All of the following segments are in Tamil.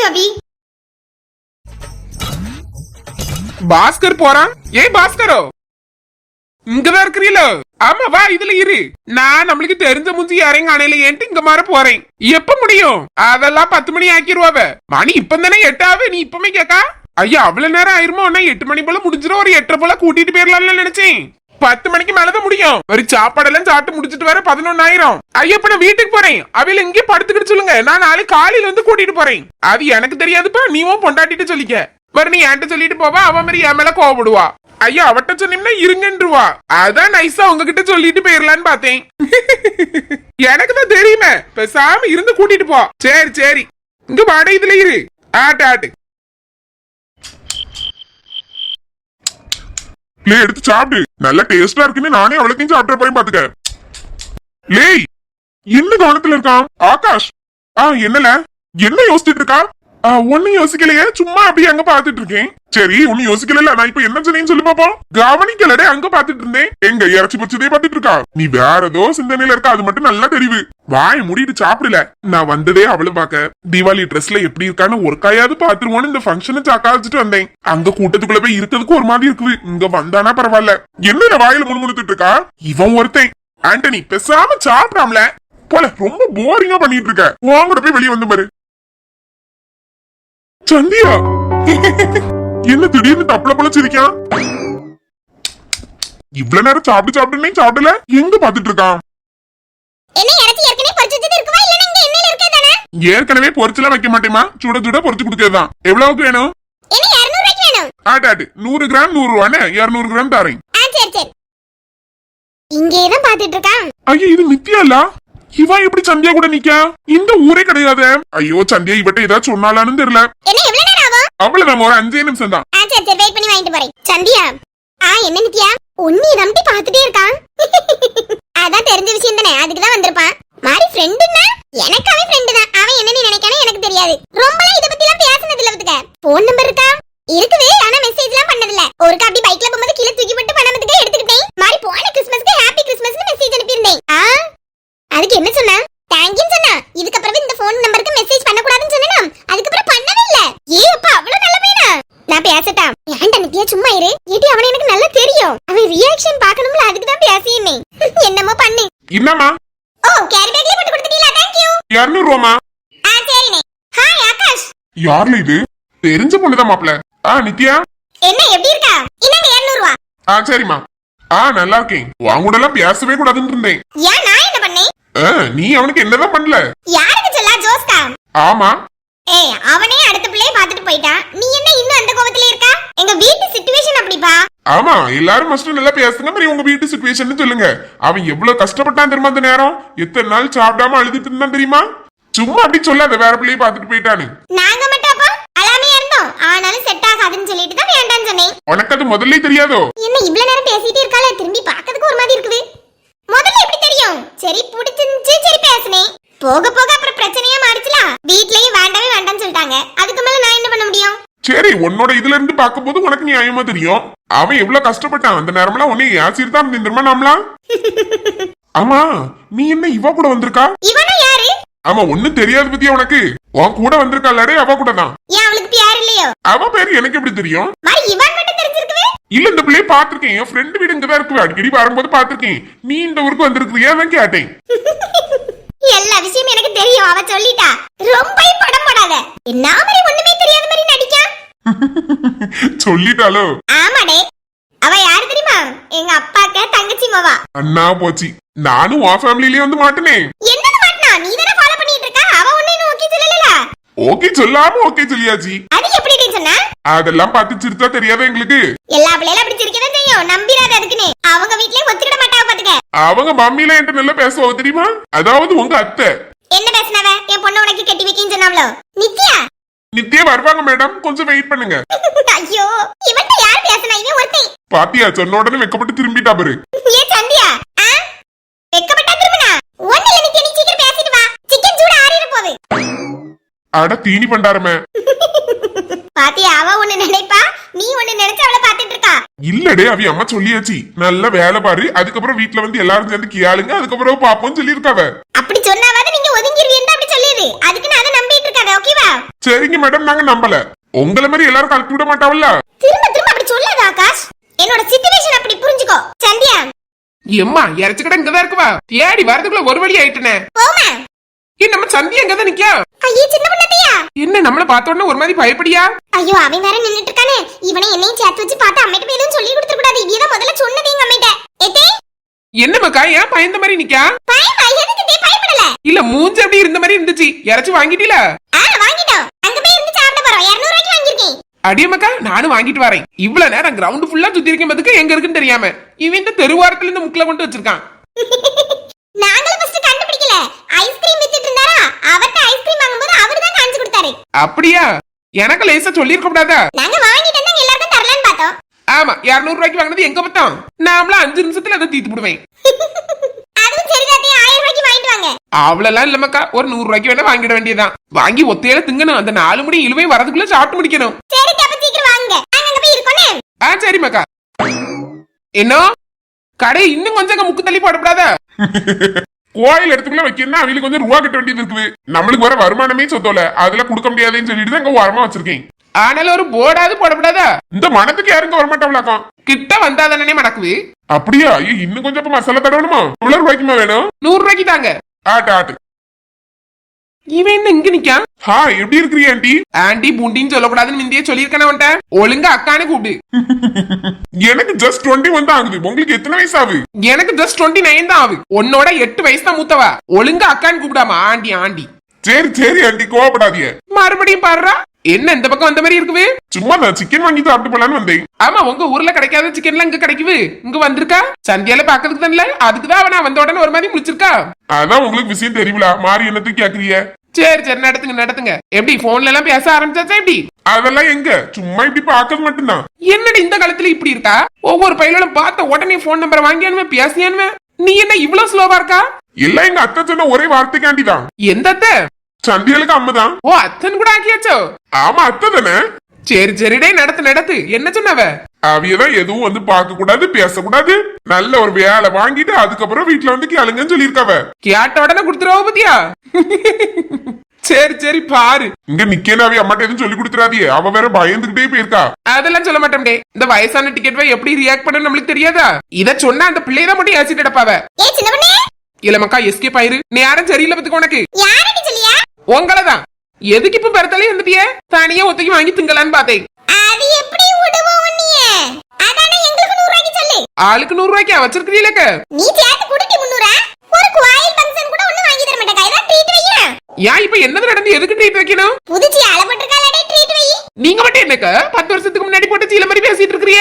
ஜோபி பாஸ்கர் போறான். ஏய் பாஸ்கரோ. இங்கதான் இருக்கிறீல? ஆமா வா இதுல இரு. நான் நம்மளுக்கு தெரிஞ்ச முஞ்சி யாரையும் காணையிலேன்ட்டு இங்க மாற போறேன். எப்ப முடியும்? அதெல்லாம் பத்து மணி ஆக்கிருவாவ மணி இப்ப தானே எட்டாவு நீ இப்பமே கேக்கா? ஐயா அவ்வளவு நேரம் ஆயிருமோ? எட்டு மணி போல முடிஞ்சிடும் ஒரு எட்டரை போல கூட்டிட்டு போயிடலாம்னு நினைச்சேன். பத்து மணிக்கு மேலதான் முடியும். ஒரு சாப்பாடெல்லாம் சாப்பிட்டு முடிச்சிட்டு வர பதினொன்னு ஆயிரம் ஐயா நான் வீட்டுக்கு போறேன். அவையில இங்கே படுத்துக்கிட்டு சொல்லுங்க. நான் நாளைக்கு காலையில வந்து கூட்டிட்டு போறேன். அது எனக்கு தெரியாதுப்பா. நீவும் பொண்டாட்டிட்டு சொல்லிக்க. வர நீ என்கிட்ட சொல்லிட்டு போவா. அவ மாதிரி என் மேல கோவப்படுவா. ஐயா அவட்ட சொன்னீங்கன்னா இருங்கன்றுவா. அதான் நைஸா உங்ககிட்ட சொல்லிட்டு போயிடலான்னு பார்த்தேன். எனக்கு தான் தெரியுமே. பேசாம இருந்து கூட்டிட்டு போ. சரி சரி. இங்க வாடகை இதுல இரு. ஆட்டு ஆட்டு. லே எடுத்து சாப்பிடு. நல்ல டேஸ்டா இருக்குன்னு நானே அவ்வளோத்தையும் சாப்பிட்ற போய் பாத்துக்க. லேய் என்ன கவனத்துல இருக்கான். ஆகாஷ். ஆ என்னல? என்ன யோசிச்சுட்டு இருக்கா? ஆ, யோசிக்கலையே. சும்மா அப்படியே அங்க பாத்துட்டு இருக்கேன். சரி ஒன்னும் யோசிக்கல நான் இப்ப என்ன சொன்னேன்னு சொல்லி பாப்போம் கவனிக்கலடே அங்க பாத்துட்டு இருந்தேன். எங்க இறச்சி பச்சதே பாத்துட்டு இருக்கா? நீ வேற ஏதோ சிந்தனையில இருக்க? அது மட்டும் நல்லா தெரிவு. வாய் மூடிட்டு சாப்பிடல. நான் வந்ததே அவளை பாக்க தீபாவளி ட்ரெஸ்ல எப்படி இருக்கான்னு ஒரு கையாவது பாத்துருவோன்னு இந்த ஃபங்க்ஷனை சாக்கா வச்சுட்டு வந்தேன். அங்க கூட்டத்துக்குள்ள போய் இருக்கிறதுக்கு ஒரு மாதிரி இருக்குது. இங்க வந்தானா பரவாயில்ல. என்ன வாயில முணுமுணுத்துட்டு இருக்கா? இவன் ஒருத்தன். ஆண்டனி பேசாம சாப்பிடாமல. போல ரொம்ப போரிங்கா பண்ணிட்டு இருக்க. உன் கூட போய் வெளியே வந்து பாரு. சந்தியா! என்ன திடீர்னு தப்பல போல சிரிக்கான் இவ்வளவு நேரம் சாப்பிட்டு சாப்பிட்டுனே சாப்பிடல? எங்க பாத்துட்டு இருக்கான் ஏற்கனவே பொரிச்சு வச்சது இருக்குவா இல்ல இங்க எண்ணெயில இருக்கே தானே? ஏற்கனவே பொரிச்செல்லாம் வைக்க மாட்டேமா சுட சுட பொரிச்சு கொடுக்கறதுதான். எவ்வளவுக்கு வேணும்? என்ன 200 ரூபாய்க்கு வேணும்? ஆட்டு ஆட்டு. நூறு கிராம் நூறு ரூபான்னு இருநூறு கிராம் தரேன். ஆ சரி சரி. இங்கே தான் பாத்துட்டு இருக்கான் ஐயோ இது இல்ல இவன் எப்படி சந்தியா கூட நிக்கா? இந்த ஊரே கிடையாது. ஐயோ சந்தியா இவட்ட ஏதாச்சும் சொன்னாலான்னு தெரியல. என்ன எவ்வளவு நேரம் ஆகும்? ஒரு அஞ்சே நிமிஷம் தான். ஆ சரி சரி வெயிட் பண்ணி வாங்கிட்டு போறேன். சந்தியா ஆ என்ன நித்யா? உன்னி நம்பி பாத்துட்டே இருக்கான். அதான் தெரிஞ்ச விஷயம் தானே. அதுக்கு தான் வந்திருப்பான். மாறி ஃப்ரெண்டுன்னா எனக்கு அவன் ஃப்ரெண்டு தான். அவன் என்ன நீ நினைக்கானே எனக்கு தெரியாது. ரொம்பலாம் இத பத்தி எல்லாம் பேசினது இல்ல பத்துக்க. போன் நம்பர் இருக்கா? இருக்குது ஆனா மெசேஜ் எல்லாம் பண்ணதில்ல ஒருக்கா அப்படி பைக்ல போகும்போது கீழே தூக்கி போட்டு பண்ணதுக்கு எடுத்துக்கிட்டேன். மாறி போன கிறிஸ்மஸ்க்கு ஹாப்பி கிறிஸ்மஸ்னு மெசேஜ் அனுப்பியிருந்தேன். ஆ? அதுக்கு என்ன சொன்னா? தேங்க்யூ சொன்னா. இதுக்கப்புறம் இந்த போன் நம்பருக்கு மெசேஜ் பண்ணக்கூடாதுன்னு சொன்னா அதுக்கப்புறம் பண்ணவே இல்ல. ஏ அப்பா அவ்வளவு நல்ல பையனா? நான் பேசட்டா? ஏன்டா நித்யா சும்மா இரு. ஏடி அவனை எனக்கு நல்லா தெரியும். அவன் ரியாக்ஷன் பார்க்கணும்ல அதுக்கு தான் பேசினே என்னமோ பண்ணு. என்னம்மா? ஓ கேரி பேக்ல போட்டு கொடுத்துட்டீங்களா? தேங்க்யூ இருநூறு ரூபாமா ஆ சரிண்ணே. ஹாய் ஆகாஷ். யாருல இது? தெரிஞ்ச பொண்ணுதான் மாப்பிள ஆ நித்யா என்ன எப்படி இருக்கா? இந்தாங்க 200 ரூபா ஆ சரிம்மா. ஆ நல்லா இருக்கேன் உன் கூட எல்லாம் பேசவே கூடாதுன்னு இருந்தேன். ஏன் நான் என்ன பண்ணேன்? ஆ, நீ அவனுக்கு என்னதான் பண்ணல? யாருக்கு சொல்லா ஜோஸ்கா ஆமா. ஏய் அவனே அடுத்த பிள்ளைய பார்த்துட்டு போயிட்டான். நீ என்ன இன்னும் அந்த கோவத்திலே இருக்கா? எங்க வீட்டு சிச்சுவேஷன் அப்படிப்பா. ஆமா எல்லாரும் ஃபர்ஸ்ட் நல்லா பேசுங்க மாதிரி உங்க வீட்டு சுச்சுவேஷன் சொல்லுங்க. அவன் எவ்வளவு கஷ்டப்பட்டான் தெரியுமா அந்த நேரம்? எத்தனை நாள் சாப்பிடாம அழுதுட்டு இருந்தான் தெரியுமா? சும்மா அப்படி சொல்லாத வேற பிள்ளைய பார்த்துட்டு போயிட்டான்னு. நாங்க மட்டும் அப்போ ஆனாலும் செட் ஆகாதுன்னு சொல்லிட்டு தான் வேண்டாம்னு சொன்னேன். உனக்கு அது முதல்ல தெரியாதோ? என்ன இவ்வளவு நேரம் பேசிட்டே இருக்காளே திரும்பி பார்க்கிறதுக்கு ஒரு மாதிரி இருக்குது. முதல்ல எப்படி தெரியும்? சரி பிடிச்சிருந்துச்சு சரி பேசினேன். போக போக அப்புறம் பிரச்சனையா மாறிச்சுல? வீட்லயும் வேண்டாமே வேண்டாம்னு சொல்லிட்டாங்க. அதுக்கு மேல நான் என்ன பண்ண முடியும்? சரி உன்னோட இதுல இருந்து பார்க்கும்போது உனக்கு நியாயமா தெரியும். அவன் எவ்வளவு கஷ்டப்பட்டான். அந்த நேரம்லாம் உன்னை ஆசிரியர் தான் இருந்திருமா நாமலாம் ஆமா நீ என்ன இவ கூட வந்திருக்கா? இவனும் யாரு? ஆமா ஒண்ணும் தெரியாது பத்தியா உனக்கு? உன் கூட வந்திருக்காளே அவ கூட தான். ஏன் அவளுக்கு பியார் இல்லையோ? அவ பேரு எனக்கு எப்படி தெரியும்? மாதிரி இவன் மட்டும் தெரிஞ்சிருக்குது இல்ல இந்த பிள்ளைய பாத்திருக்கேன் என் ஃப்ரெண்டு வீடு இங்கதான் இருக்கு. அடிக்கடி வரும்போது பாத்திருக்கேன் நீ இந்த ஊருக்கு வந்திருக்கிறியா? தான் கேட்டேன். எல்லா விஷயமும் எனக்கு தெரியும். அவ சொல்லிட்டா. ரொம்ப படம் போடாத. என்ன மாதிரி ஒண்ணுமே தெரியாத மாதிரி நடிக்கா. சொல்லிட்டாலோ? ஆமாடே. அவ யாரு தெரியுமா? எங்க அப்பாக்க தங்கச்சி மாவா. அண்ணா போச்சு. நானும் உன் ஃபேமிலிலயே வந்து மாட்டினே என்னது மாட்டினா? நீ தானே ஃபாலோ பண்ணிட்டு இருக்கா அவ ஒண்ணு இன்னும் ஓகே சொல்லல ஓகே சொல்லாம ஓகே சொல்லியாச்சு. அது எப்படி சொன்னா? அதெல்லாம் பார்த்து சிரிச்சா தெரியாத எங்களுக்கு? எல்லா பிள்ளைகளும் அப்படி சிரிக்கதான் செய்யும். நம்பிராத அதுக்குன்னு. அவங்க வீட்லயே ஒத்துக்கிட மாட்டாங்க பாத்துக்க. அவங்க மம்மில என்கிட்ட நல்லா பேசுவாங்க தெரியுமா? அதாவது உங்க அத்தை. என்ன பேசினவ? என் பொண்ணு உனக்கு கட்டி வைக்கின்னு சொன்னாவளோ? நித்யா? நித்தியா வருவாங்க மேடம் கொஞ்சம் வெயிட் பண்ணுங்க. ஐயோ இவன்ட்ட யார் பேசினா? இவன் ஒருத்தன் பாத்தியா சொன்ன உடனே வெக்கப்பட்டு திரும்பிட்டா பாரு ஏ சந்தியா ஆ வெக்கப்பட்டா திரும்பினா ஒண்ணு இல்ல நித்யா நீ சீக்கிரம் பேசிட்டு வா சிக்கன் சூடு ஆறிட போகுது அட தீனி பண்டாரமே. பாத்தியா அவ ஒண்ணு நினைப்பா? நீ ஒண்ணு நினைச்சு அவளை பாத்துட்டு இருக்கா? இல்லடே அவி அம்மா சொல்லியாச்சு. நல்ல வேலை பாரு. அதுக்கப்புறம் வீட்ல வந்து எல்லாரும் சேர்ந்து கியாளுங்க. அதுக்கப்புறம் பாப்போம் சொல்லியிருக்காவ. அப்படி சொன்னாவது நீங்க ஒதுங்கிருவீன்னு அப்படி சொல்லிடு அதுக்கு நான் அதை நம்பிட்டு இருக்காத ஓகேவா சரிங்க மேடம் நாங்க நம்பல. உங்கள மாதிரி எல்லாரும் கலப்பி விட மாட்டாவல்ல? திரும்ப திரும்ப அப்படி ஆகாஷ். என்னோட சிச்சுவேஷன் அப்படி புரிஞ்சுக்கோ. சந்தியா. எம்மா இறைச்சு கடை இங்கதான் இருக்குவா? தேடி வரதுக்குள்ள ஒரு வழி ஆயிட்டுனே. போமா ஏன் நம்ம சந்தி அங்கதான் நிக்கா ஐயே சின்ன பொண்ணத்தையா என்ன நம்மள பார்த்த உடனே ஒரு மாதிரி பயப்படியா? ஐயோ அவன் வேற நின்னுட்டு இருக்கானே இவனை என்னையும் சேர்த்து வச்சு பார்த்து அம்மிட்ட போய் எதுவும் சொல்லி கொடுத்துட கூடாது இவதான் முதல்ல சொன்னது எங்க அம்மிட்ட. எத்தே? என்ன மக்கா ஏன் பயந்த மாதிரி நிக்கா பயமா எதுக்கு தே பயப்படல? இல்ல மூஞ்சி அப்படி இருந்த மாதிரி இருந்துச்சு. இறைச்சி வாங்கிட்டீல? ஆ வாங்கிட்டோம். அங்க போய் இருந்து சாப்பிட போறோம். 200 ரூபாய்க்கு வாங்கிருக்கேன் அடிய மக்கா நானும் வாங்கிட்டு வரேன். இவ்வளவு நேரம் கிரவுண்ட் ஃபுல்லா சுத்தி இருக்கேன் பதுக்கு எங்க இருக்குன்னு தெரியாம? இவன் இந்த தெருவாரத்துல இந்த முக்கில கொண்டு வச்சிருக்கான். அப்படியா? எனக்கு லேசா சொல்லியிருக்க கூடாதா? நாங்க வாங்கிட்டு வந்தாங்க எல்லாருக்கும் தரலான்னு பார்த்தோம். ஆமா 200 ரூபாய்க்கு வாங்கினது எங்க பார்த்தோம் நாமளும் அஞ்சு நிமிஷத்துல அதை தீத்து போடுவேன். அதுவும் சரிதாத்தே ஆயிரம் ரூபாய்க்கு வாங்கிட்டு வாங்க. அவ்வளவுலாம் இல்ல மக்கா ஒரு நூறு ரூபாய்க்கு வேணா வாங்கிட வேண்டியதுதான். வாங்கி ஒத்தையில திங்கணும் அந்த நாலு மணி இழுவை வரதுக்குள்ள சாப்பிட்டு முடிக்கணும். சரி அப்ப சீக்கிரம் வாங்க. நாங்க அங்க போய் இருக்கோனே ஆ சரி மக்கா என்ன கடை இன்னும் கொஞ்சம் அங்க முக்கு தள்ளி போடக்கூடாதா கோயில் இடத்துக்குள்ள வைக்கணும்னா அவங்களுக்கு கொஞ்சம் ரூபா கட்ட வேண்டியது இருக்குது. நம்மளுக்கு வர வருமானமே சொத்தோல. அதுல கொடுக்க முடியாதுன்னு சொல்லிட்டு தான் ஓரமா வச்சிருக்கேன். ஆனாலும் ஒரு போர்டாவது போடக்கூடாதா இந்த மனத்துக்கு யாருங்க வரமாட்டாங்களாக்கம் கிட்ட வந்தாதானே மணக்குது அப்படியா? ஐயோ இன்னும் கொஞ்சம் இப்ப மசாலா தடவணுமா? எவ்வளவு ரூபாய்க்குமா வேணும்? நூறு ரூபாய்க்கு தாங்க. ஆட்டு ஆட்டு. இவன் என்ன இங்க நிக்கான்? ஹா எப்படி இருக்கிறீ ஆண்டி? ஆண்டி பூண்டின்னு சொல்லக்கூடாதுன்னு முந்தையே சொல்லியிருக்கேன் உன்ட்ட ஒழுங்கா அக்கானு கூப்பிடு. எனக்கு ஜஸ்ட் டுவெண்ட்டி ஒன் தான் ஆகுது. உங்களுக்கு எத்தனை வயசு ஆகுது எனக்கு ஜஸ்ட் டுவெண்ட்டி நைன் தான் ஆகுது. உன்னோட எட்டு வயசு தான் மூத்தவா. ஒழுங்கா அக்கான்னு கூப்பிடாமா ஆண்டி ஆண்டி. சரி சரி ஆண்டி கோவப்படாதீங்க. மறுபடியும் பாடுறா? என்ன இந்த பக்கம் வந்த மாதிரி இருக்குது? சும்மா நான் சிக்கன் வாங்கி சாப்பிட்டு போலான்னு வந்தேன். ஆமா உங்க ஊர்ல கிடைக்காத சிக்கன்லாம் இங்க கிடைக்குது. இங்க வந்திருக்கா? சந்தியால பாக்கிறதுக்கு தானே அதுக்குதான் அவன் வந்த உடனே ஒரு மாதிரி முடிச்சிருக்கா அதான் உங்களுக்கு விஷயம் தெரியல மாறி என்னத்துக்கு கேக்குறீங்க? சரி சரி நடத்துங்க நடத்துங்க. எப்படி போன்ல எல்லாம் பேச ஆரம்பிச்சாச்சா எப்படி? அதெல்லாம் எங்க? சும்மா இப்படி பாக்கிறது மட்டும்தான். என்னடி இந்த காலத்துல இப்படி இருக்கா? ஒவ்வொரு பையனும் பார்த்த உடனே போன் நம்பரை வாங்கியானுமே பேசியானுமே நீ என்ன இவ்வளவு ஸ்லோவா இருக்கா? எல்லாம் எங்க அத்தை சொன்ன ஒரே வார்த்தைக்காண்டி தான் எந்த அத்தை? சந்தியலுக்கு அம்மா தான் ஓ அத்தன் கூட ஆக்கியாச்சோ? ஆமா அத்தை தானே? சரி சரிடே நடத்து நடத்து. என்ன சொன்னவ? அவியதான் எதுவும் வந்து பார்க்க கூடாது பேசக்கூடாது. நல்ல ஒரு வேலை வாங்கிட்டு அதுக்கப்புறம் வீட்டுல வந்து கேளுங்கன்னு சொல்லியிருக்காவ. கேட்ட உடனே கொடுத்துருவா பத்தியா? சரி சரி பாரு. இங்க நிக்கேன்னு அவி அம்மாட்ட எதுவும் சொல்லி கொடுத்துறாதியே. அவ வேற பயந்துகிட்டே போயிருக்கா. அதெல்லாம் சொல்ல மாட்டோம்டே இந்த வயசான டிக்கெட் எப்படி ரியாக்ட் பண்ண நம்மளுக்கு தெரியாதா? இத சொன்னா அந்த பிள்ளைய மட்டும் சின்ன பொண்ணே. இல்லமக்கா எஸ்கேப் ஆயிரு. நீ யாரும் சரியில்லை பத்துக்கு உனக்கு. உங்களதான். எதுக்கு இப்ப பெருத்தாலே வந்துட்டியே? தனியா ஒத்தைக்கு வாங்கி திங்கலான்னு பார்த்தேன். அது எப்படி விடுவோம் உன்னைய? அதானே எங்களுக்கு 100 ரூபாய்க்கு சொல்லு. ஆளுக்கு நூறு ரூபாய்க்கு வச்சிருக்கிறீங்களக்க? நீ சேர்த்து குடுட்டி 300 ஒரு கோயில் ஃபங்க்ஷன் கூட ஒண்ணு வாங்கி தர மாட்டேங்க இதான் ட்ரீட் வைக்கிறேன் ஏன் இப்ப என்னது நடந்து? எதுக்கு ட்ரீட் வைக்கணும்? புதுச்சி அளப்பட்டிருக்காளே ட்ரீட் வை. நீங்க மட்டும் என்னக்க? பத்து வருஷத்துக்கு முன்னாடி போட்டு சீல மாதிரி பேசிட்டு இருக்கிறிய?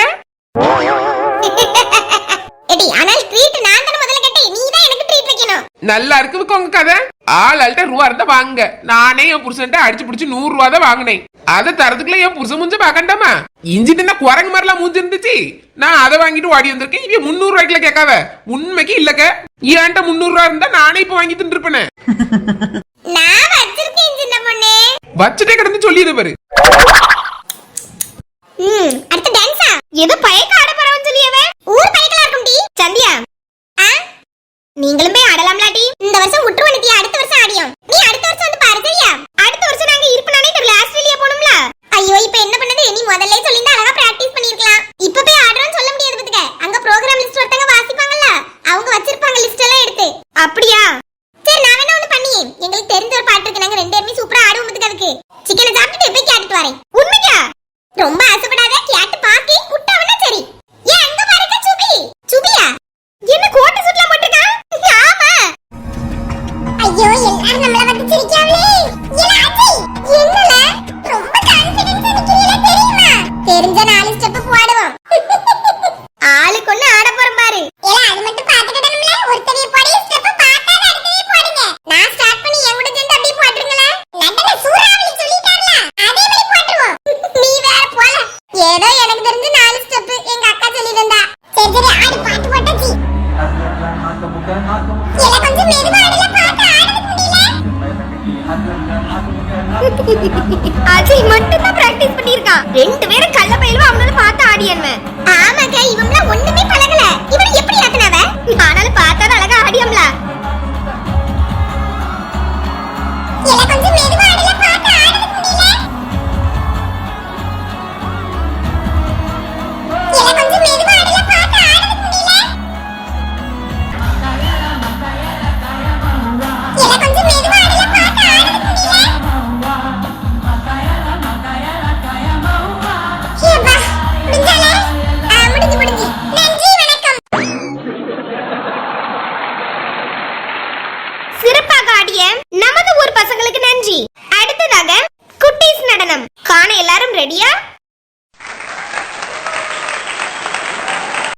எடி ஆனால் ட்ரீட் நான் தான முதல்ல கேட்டேன் நீ தான் எனக்கு ட்ரீட் வைக்கணும் நல்லா இருக்கு உங்க கதை. ஆள் ஆள்கிட்ட ரூபா இருந்தா வாங்க நானே என் புருஷன்ட்ட அடிச்சு பிடிச்சு நூறு ரூபா தான் வாங்கினேன். அதை தரதுக்குள்ள என் புருஷன் மூஞ்ச பாக்கண்டாமா? இஞ்சிட்டு குரங்கு மாதிரிலாம் மூஞ்சி இருந்துச்சு நான் அதை வாங்கிட்டு ஓடி வந்திருக்கேன். இவன் முந்நூறு ரூபாய்க்குல கேட்காத. உண்மைக்கு இல்லக்க. ஏன்ட்ட முந்நூறு ரூபா இருந்தா நானே இப்ப வாங்கி தின்றுப்பேனே வச்சுட்டே கிடந்து சொல்லிடு பாரு. அடுத்து டான்ஸா ஏதோ பயக்க ஆட போறவன் சொல்லியவ ஊர் பயக்கலா இருக்கும் டி சந்தியா. ஆ? நீங்களும் போய் ஆடலாம்லாடி இந்த வருஷம் விட்டுருவ நித்யா அடுத்த வருஷம் ஆடியோம் நீ அடுத்த வருஷம் வந்து பாரு சரியா அடுத்த வருஷம் நாங்க இருப்பனானே தெரியல ஆஸ்திரேலியா போணும்ல ஐயோ இப்போ என்ன பண்ணது நீ முதல்ல சொல்லிருந்தா அழகா பிராக்டிஸ் பண்ணிருக்கலாம் இப்ப போய் ஆடுறோம்னு சொல்ல முடியாது பாத்துக்க அங்க ப்ரோகிராம் லிஸ்ட் ஒருத்தங்க வாசிப்பாங்கல்ல அவங்க வச்சிருப்பாங்க லிஸ்ட் எல்லாம் எடுத்து அப்படியா சரி நான் வேணா ஒண்ணு பண்ணி எங்களுக்கு தெரிஞ்ச ஒரு பாட்டு இருக்கு நாங்க ரெண்டு பேருமே சூப்பரா ஆடுவோம் பாத்துக்க அதுக்கு சிக்கனை சாப்பிட்டுட்டு போய் கேட்டுட்டு வரேன் உண்மைக்கா ரொம்ப ஆசைப்படாத கேட்டு பாக்கி குட்டாவனா சரி ஏன் அங்க பாருங்க சுபி சுபியா என்ன கோட்டை சுட்டலாம் போட்டுருக்கா ஆமா ஐயோ எல்லாரும் நம்மள வந்து சிரிக்காங்களே என்னாச்சு என்னல? ரொம்ப கான்ஃபிடன்ஸ் நிக்கிறீல தெரியுமா? தெரிஞ்ச நாலு ஸ்டெப் போடுவோம்.